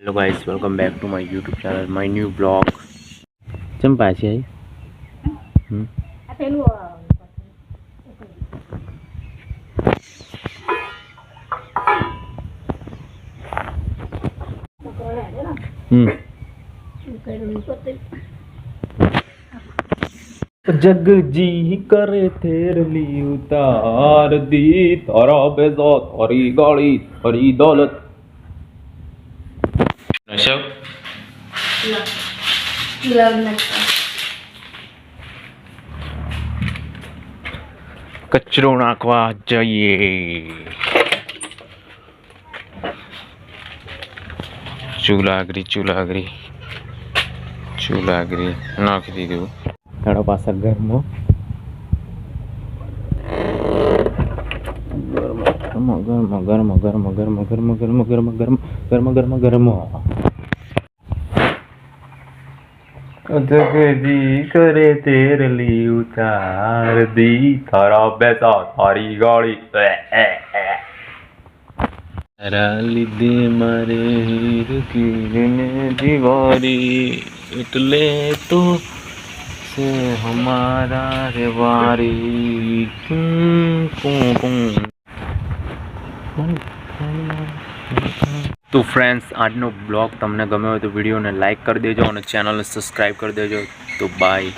Hello guys welcome back to my YouTube channel my new blog चम पासी आई जग जी करे थेरली उतार दी थारा बेजा थारी गाड़ी थारी दौलत લગ્ન કચરો નાખવા જઈએ ચૂલાગરી ચૂલાગરી ચૂલાગરી નાખી દીધું તારા પાસે ઘરમાં ગરમ ગરમ ગરમ ગરમ ગરમ ગરમ ગરમ ગરમ ગરમ ગરમ ગરમ ગરમા જગજી કરે તેરલી ઉતાર દી તારા બેસા તારી ગાળી તારા લીધે મારે હીર કીરને દિવારી એટલે તો સે હમારા રેવારી કું કું તો ફ્રેન્ડ્સ આજનો બ્લોગ તમને ગમ્યો હોય તો વિડીયોને લાઇક કરી દેજો અને ચેનલને સબસ્ક્રાઈબ કરી દેજો. તો બાય